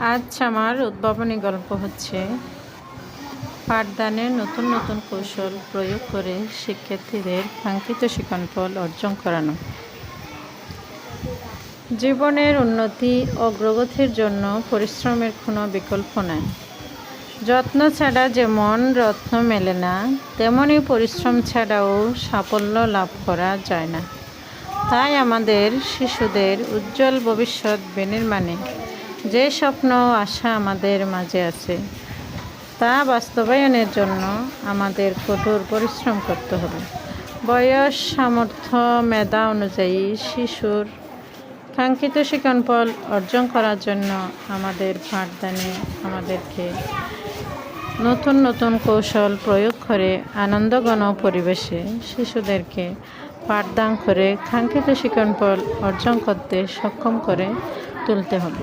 আজ আমার উদ্ভাবনী গল্প হচ্ছে পাঠদানের নতুন নতুন কৌশল প্রয়োগ করে শিক্ষার্থীদের কাঙ্ক্ষিত শিক্ষণফল অর্জন করানো। জীবনের উন্নতি অগ্রগতির জন্য পরিশ্রমের কোনো বিকল্প নাই। যত্ন ছাড়া যেমন রত্ন মেলে না তেমনই পরিশ্রম ছাড়াও সাফল্য লাভ করা যায় না। তাই আমাদের শিশুদের উজ্জ্বল ভবিষ্যৎ বিনির্মাণে যে স্বপ্ন, আশা আমাদের মাঝে আছে, তা বাস্তবায়নের জন্য আমাদের কঠোর পরিশ্রম করতে হবে। বয়স, সামর্থ্য, মেধা অনুযায়ী শিশুর কাঙ্ক্ষিত শিক্ষণফল অর্জন করার জন্য আমাদের পাঠদানে আমাদেরকে নতুন নতুন কৌশল প্রয়োগ করে আনন্দঘন পরিবেশে শিশুদেরকে পাঠদান করে কাঙ্ক্ষিত শিক্ষণফল অর্জন করতে সক্ষম করে তুলতে হবে।